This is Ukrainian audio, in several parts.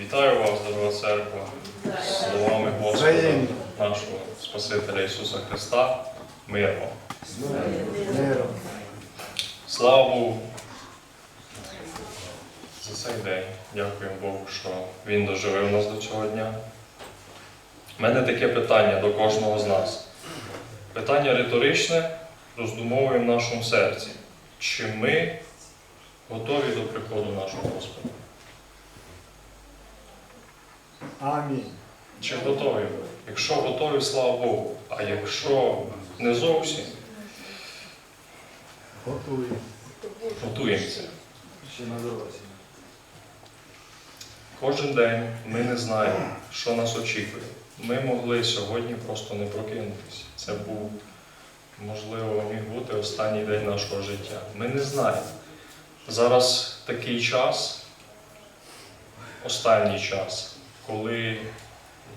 Вітаю вас, дорога церква, словами Господа нашого Спасителя Ісуса Христа. Мир вам. Слава Богу за цей день. Дякуємо Богу, що Він доживив нас до цього дня. У мене таке питання до кожного з нас. Питання риторичне роздумовує в нашому серці. Чи ми готові до приходу нашого Господа? Амінь. Чи готові? Якщо готові, слава Богу. А якщо не зовсім, Готуємо. готуємося. Ще на дорозі. Кожен день ми не знаємо, що нас очікує. Ми могли сьогодні просто не прокинутися. Це був, можливо, міг бути останній день нашого життя. Ми не знаємо. Зараз такий час, останній час, коли,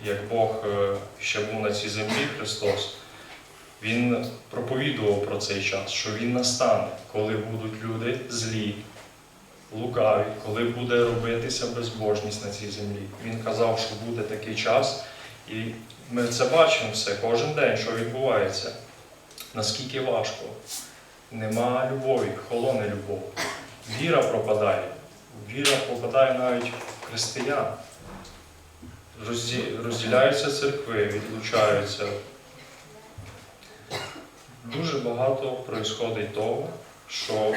як Бог е, ще був на цій землі, Христос, Він проповідував про цей час, що Він настане, коли будуть люди злі, лукаві, коли буде робитися безбожність на цій землі. Він казав, що буде такий час, і ми це бачимо все кожен день, що відбувається. Наскільки важко. Нема любові, холоне любов. Віра пропадає. Віра пропадає навіть в християн. Розді- Розділяються церкви, відлучаються. Дуже багато происходить того, що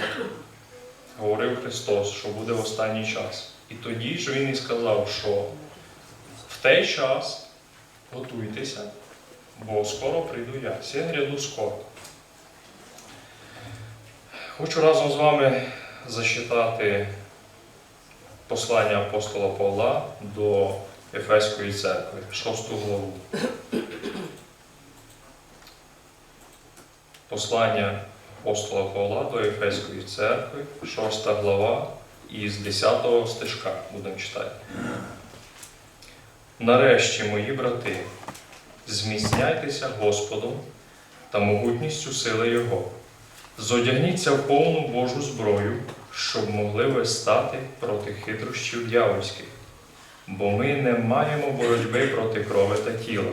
говорив Христос, що буде в останній час. І тоді ж Він і сказав, що в той час готуйтеся, бо скоро прийду я. Син гряду скоро. Хочу разом з вами зачитати послання апостола Павла до Ефеської церкви, 6 главу. Послання апостола Павла до Ефеської церкви, 6 глава, і з 10 стежка будемо читати. Нарешті, мої брати, зміцняйтеся Господом та могутністю сили Його. Зодягніться в повну Божу зброю, щоб могли ви стати проти хитрощів дьявольських. Бо ми не маємо боротьби проти крови та тіла,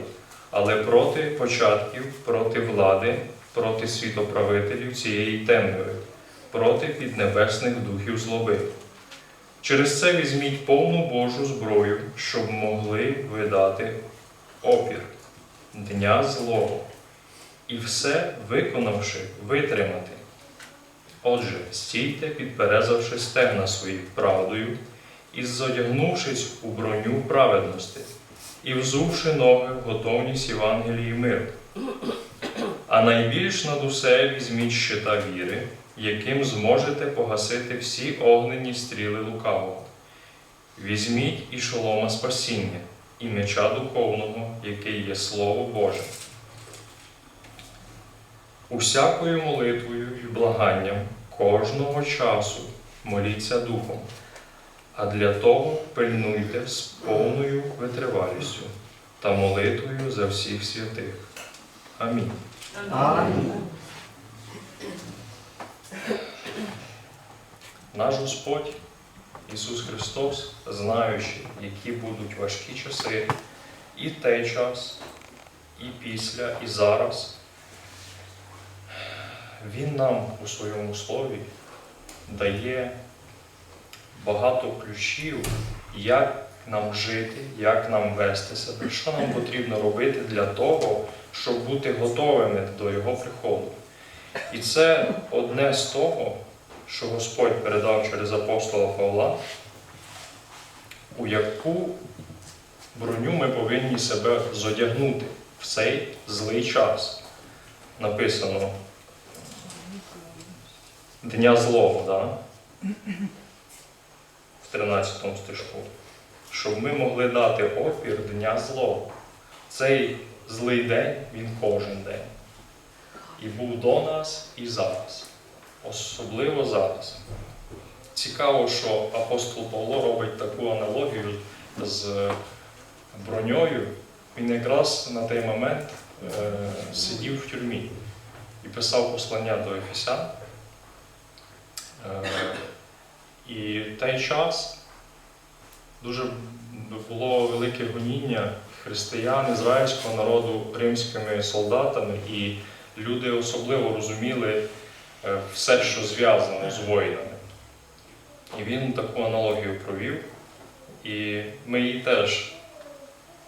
але проти початків, проти влади, проти світоправителів цієї темряви, проти піднебесних духів злоби. Через це візьміть повну Божу зброю, щоб могли видати опір дня злого, і все виконавши, витримати. Отже, стійте, підперезавши стегна свої правдою, і зодягнувшись у броню праведності, і взувши ноги в готовність Євангелії миру. А найбільш над усе візьміть щита віри, яким зможете погасити всі огнені стріли лукавого. Візьміть і шолома спасіння, і меча духовного, який є Слово Боже. Усякою молитвою і благанням кожного часу моліться Духом, а для того пильнуйте з повною витривалістю та молитвою за всіх святих. Амінь. Амінь. Наш Господь Ісус Христос, знаючи, які будуть важкі часи, і той час, і після, і зараз, Він нам у своєму слові дає багато ключів, як нам жити, як нам вести себе, що нам потрібно робити для того, щоб бути готовими до Його приходу. І це одне з того, що Господь передав через апостола Павла, у яку броню ми повинні себе зодягнути в цей злий час. Написано Дня злого, да? В 13 стишку, щоб ми могли дати опір Дня злого. Цей злий день, він кожен день. І був до нас і зараз. Особливо зараз. Цікаво, що апостол Павло робить таку аналогію з броньою. Він якраз на той момент е, сидів в тюрмі і писав послання до Ефесян. Е, і в той час дуже було велике гоніння християн ізраїльського народу римськими солдатами, і люди особливо розуміли е, все, що зв'язано з воїнами. І він таку аналогію провів, і ми її теж,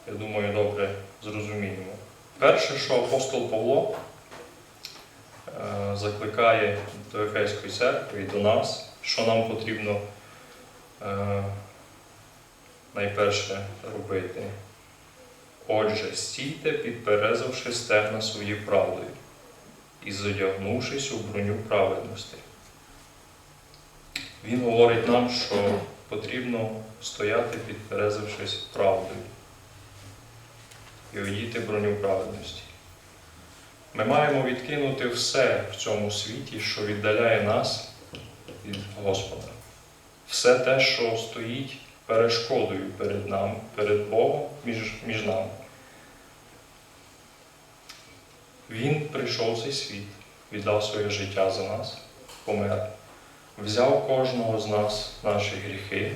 я думаю, добре зрозуміємо. Перше, що апостол Павло е, закликає до Ефеської церкви і до нас, що нам потрібно е, найперше робити. Отже, стійте, підперезавши стегна свої правдою і зодягнувшись у броню праведності. Він говорить нам, що потрібно стояти, підперезавшись правдою і одіти броню праведності. Ми маємо відкинути все в цьому світі, що віддаляє нас від Господа. Все те, що стоїть перешкодою перед нами, перед Богом між, між нами. Він прийшов в цей світ, віддав своє життя за нас, помер, взяв кожного з нас наші гріхи,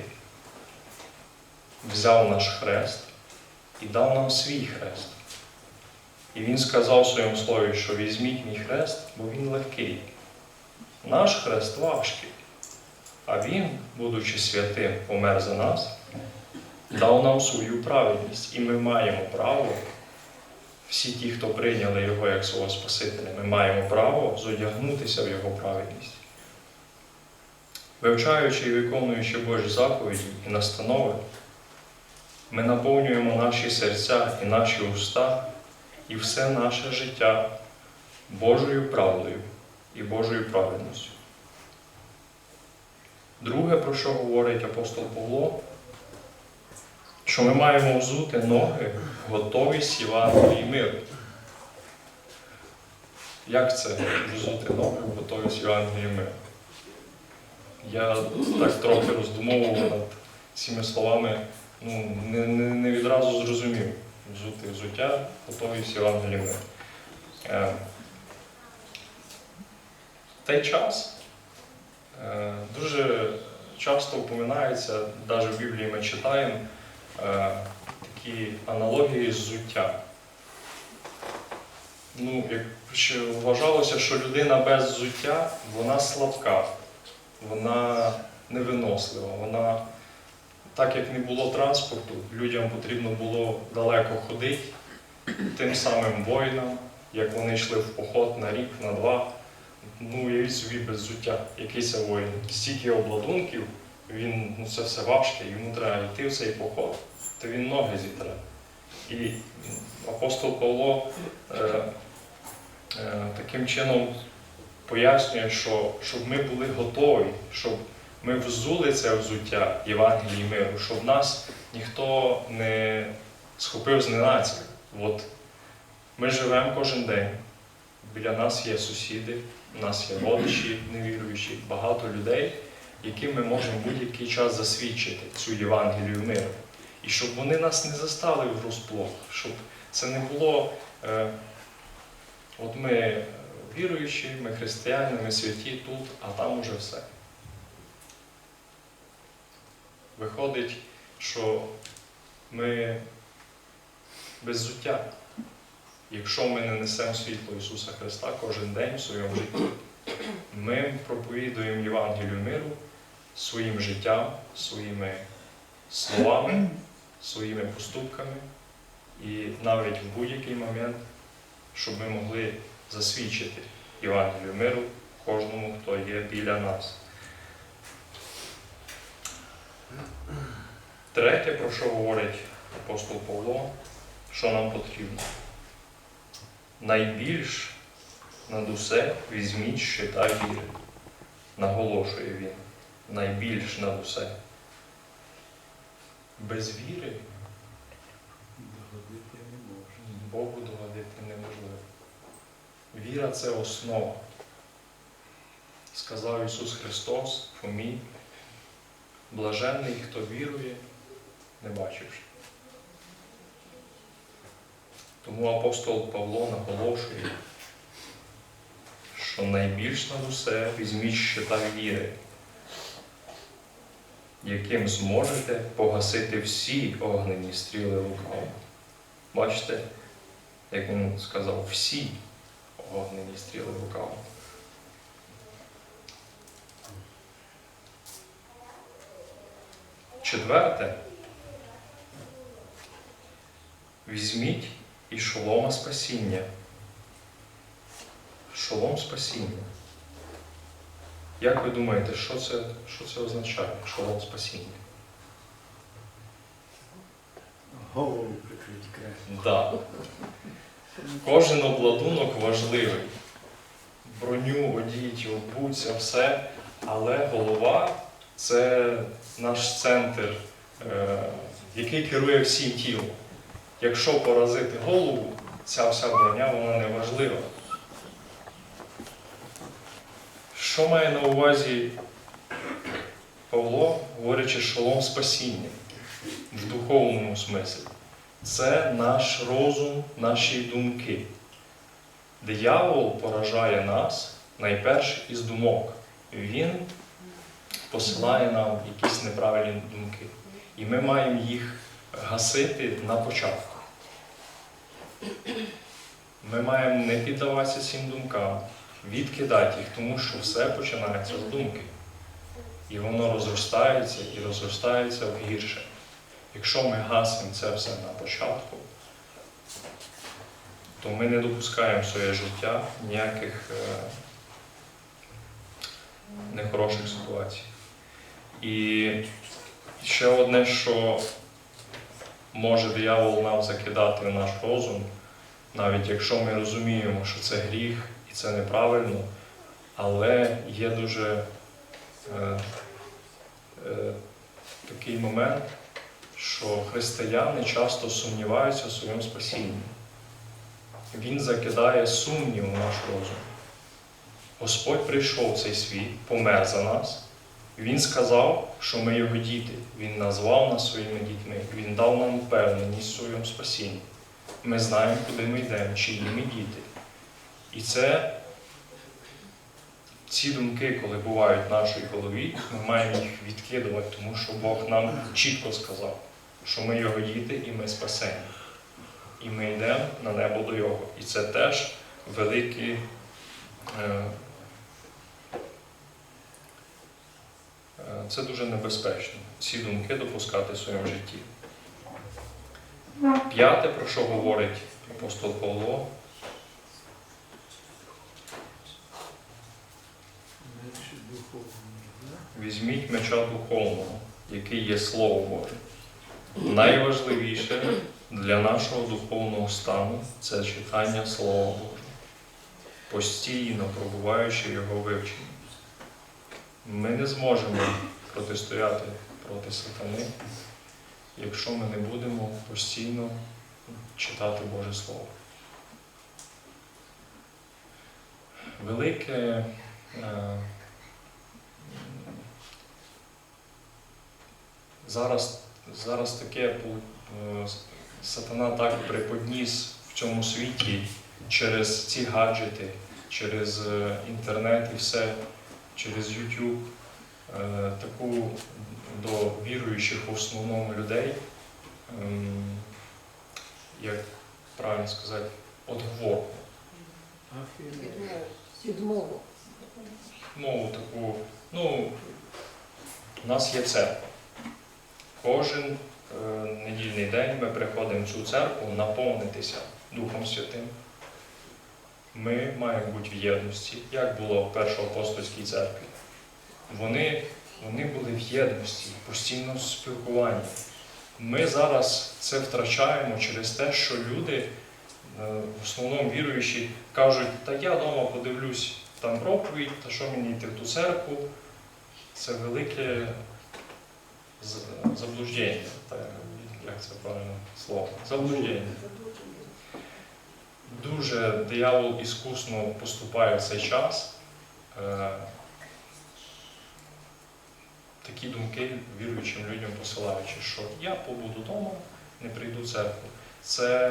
взяв наш хрест і дав нам свій хрест. І він сказав в своєму слові, що візьміть мій хрест, бо він легкий. Наш хрест важкий. А він, будучи святим, помер за нас, дав нам свою праведність. І ми маємо право, всі ті, хто прийняли Його як свого Спасителя, ми маємо право зодягнутися в Його праведність. Вивчаючи і виконуючи Божі заповіді і настанови, ми наповнюємо наші серця і наші уста і все наше життя Божою правдою і Божою праведністю. Друге, про що говорить апостол Павло, що ми маємо взути ноги в готовість Євангелії миру. Як це взути ноги в готовість Євангелії миру? Я так трохи роздумовував над цими словами, ну, не, не, не відразу зрозумів. Взути взуття, готовість Євангелії миру. Е, в той час дуже часто упоминається, навіть в Біблії ми читаємо е, такі аналогії з взуття. Ну, як вважалося, що людина без взуття, вона слабка, вона невинослива, вона, так як не було транспорту, людям потрібно було далеко ходити, тим самим воїнам, як вони йшли в поход на рік, на два. Ну, уявіть собі без взуття, який це воїн. Стільки обладунків, він, ну це все важке, йому треба йти в цей поход, то він ноги зітре. І апостол Павло е, е, таким чином пояснює, що щоб ми були готові, щоб ми взули це взуття Євангелії миру, щоб нас ніхто не схопив зненацька. От ми живемо кожен день, біля нас є сусіди, у нас є родичі невіруючі, багато людей, яким ми можемо будь-який час засвідчити цю Євангелію миру. І щоб вони нас не застали врозплох, щоб це не було. Е, от ми віруючі, ми християни, ми святі тут, а там уже все. Виходить, що ми без зуття. Якщо ми не несемо світло Ісуса Христа кожен день в своєму житті, ми проповідуємо Євангелію миру своїм життям, своїми словами, своїми поступками і навіть в будь-який момент, щоб ми могли засвідчити Євангелію миру кожному, хто є біля нас. Третє, про що говорить апостол Павло, що нам потрібно. Найбільш над усе візьміть щита віри. Наголошує він. Найбільш над усе. Без віри Догодити не можна. Богу догодити неможливо. Віра це основа. Сказав Ісус Христос Фомі, блаженний, хто вірує, не бачивши. Тому апостол Павло наголошує, що найбільш над усе візьміть щита віри. яким зможете погасити всі огнені стріли лукавого. Бачите, як він сказав, всі огнені стріли лукавого. Четверте. Візьміть і шолома спасіння. Шолом спасіння. Як ви думаєте, що це, що це означає? Шолом спасіння? Голову прикрить краще. Да. Кожен обладунок важливий. Броню, одіть, обуться, все. Але голова це наш центр, е, який керує всім тілом. Якщо поразити голову, ця вся броня вона не важлива. Що має на увазі Павло, говорячи шолом спасіння в духовному смислі? Це наш розум, наші думки. Диявол поражає нас найперше із думок. Він посилає нам якісь неправильні думки. І ми маємо їх гасити на початку. Ми маємо не піддаватися цим думкам, відкидати їх, тому що все починається з думки. І воно розростається і розростається в гірше. Якщо ми гасимо це все на початку, то ми не допускаємо в своє життя ніяких е, нехороших ситуацій. І ще одне, що може диявол нам закидати в наш розум, навіть якщо ми розуміємо, що це гріх і це неправильно, але є дуже е, е, такий момент, що християни часто сумніваються в своєму спасінні. Він закидає сумнів у наш розум. Господь прийшов в цей світ, помер за нас. Він сказав, що ми його діти. Він назвав нас своїми дітьми. Він дав нам впевненість в своєму спасінні. Ми знаємо, куди ми йдемо, чиї ми діти. І це ці думки, коли бувають в нашій голові, ми маємо їх відкидувати, тому що Бог нам чітко сказав, що ми його діти і ми спасені. І ми йдемо на небо до Його. І це теж великий. е, е, Це дуже небезпечно, ці думки допускати в своєму житті. П'яте, про що говорить апостол Павло. Візьміть меча духовного, який є Слово Боже. Найважливіше для нашого духовного стану це читання Слова Божого, постійно пробуваючи його вивчення. Ми не зможемо протистояти проти сатани, якщо ми не будемо постійно читати Боже Слово. Велике е, Зараз, зараз таке е, сатана так приподніс в цьому світі через ці гаджети, через е, інтернет і все, через YouTube, е, таку до віруючих в основному людей, ем, як правильно сказати, отговорку. Відмову. мову таку, ну, у нас є церква. Кожен е, недільний день ми приходимо в цю церкву наповнитися Духом Святим. Ми маємо бути в єдності, як було в Першоапостольській церкві. Вони, вони були в єдності, постійно в спілкуванні. Ми зараз це втрачаємо через те, що люди, е, в основному віруючі, кажуть, та я вдома подивлюсь там проповідь, та що мені йти в ту церкву. Це велике заблуждення. Та, як це правильне слово? Заблуждення. Дуже диявол іскусно поступає в цей час. Е, такі думки віруючим людям посилаючи, що я побуду вдома, не прийду в церкву. Це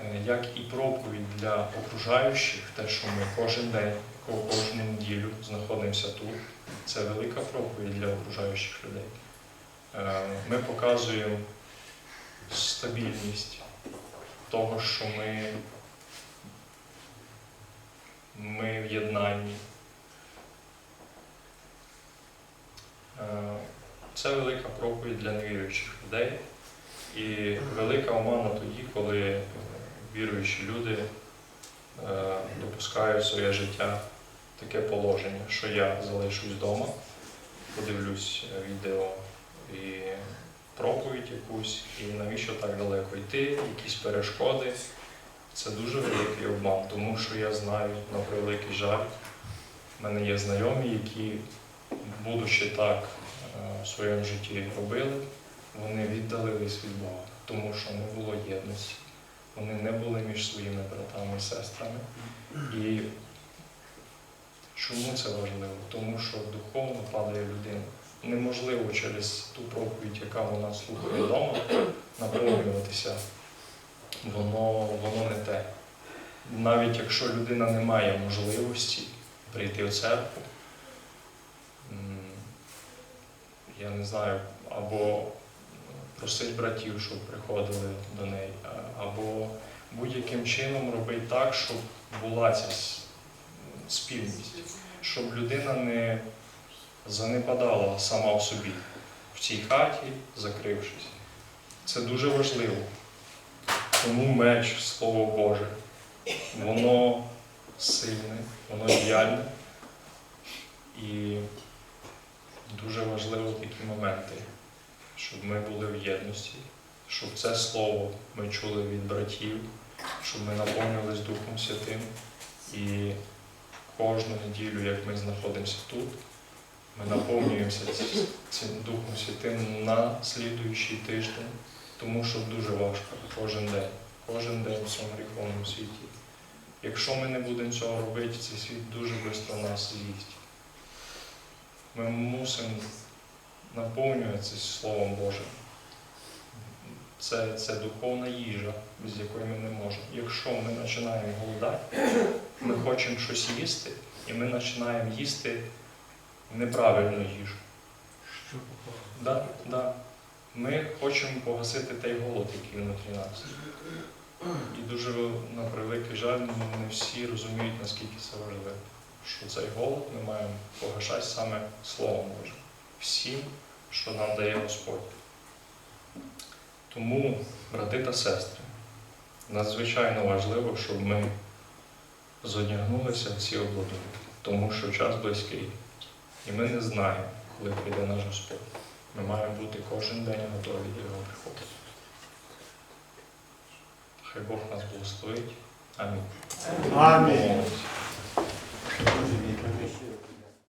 е, як і проповідь для окружаючих, те, що ми кожен день, кожну неділю знаходимося тут, Це велика проповідь для окружаючих людей. Е, Ми показуємо стабільність того, що ми, ми в єднанні. Е, Це велика проповідь для невіруючих людей. І велика омана тоді, коли е, віруючі люди е, допускають своє життя таке положення, що я залишусь вдома, подивлюсь відео і проповідь якусь, і навіщо так далеко йти, якісь перешкоди. Це дуже великий обман, тому що я знаю, на превеликий жаль, в мене є знайомі, які, будучи так е, в своєму житті робили, вони віддалились від Бога, тому що не було єдності. Вони не були між своїми братами і сестрами. І чому це важливо? Тому що духовно падає людина. Неможливо через ту проповідь, яка вона слухає вдома, наповнюватися. Воно, воно не те. Навіть якщо людина не має можливості прийти в церкву, я не знаю, або просить братів, щоб приходили до неї, або будь-яким чином робить так, щоб була ця спільність, щоб людина не занепадала сама в собі в цій хаті, закрившись. Це дуже важливо. Тому меч, Слово Боже, воно сильне, воно діяльне. І дуже важливо такі моменти, щоб ми були в єдності, щоб це слово ми чули від братів, щоб ми наповнювались Духом Святим. І кожну неділю, як ми знаходимося тут, ми наповнюємося цим Духом Святим на слідуючий тиждень, тому що дуже важко кожен день, кожен день в цьому гріховному світі. Якщо ми не будемо цього робити, цей світ дуже швидко нас з'їсть. Ми мусимо наповнюватися Словом Божим. Це, це духовна їжа, без якої ми не можемо. Якщо ми починаємо голодати, ми хочемо щось їсти, і ми починаємо їсти неправильну їжу. Що? Да, да. Ми хочемо погасити той голод, який внутрі нас. І дуже на превеликий жаль, не всі розуміють, наскільки це важливо. Що цей голод ми маємо погашати саме Словом Божим. Всім, що нам дає Господь. Тому, брати та сестри, надзвичайно важливо, щоб ми зодягнулися в ці обладунки, тому що час близький. І ми не знаємо, коли прийде наш Господь. Ми маємо бути кожен день готові до його приходу. Хай Бог нас благословить. Амінь. Амінь.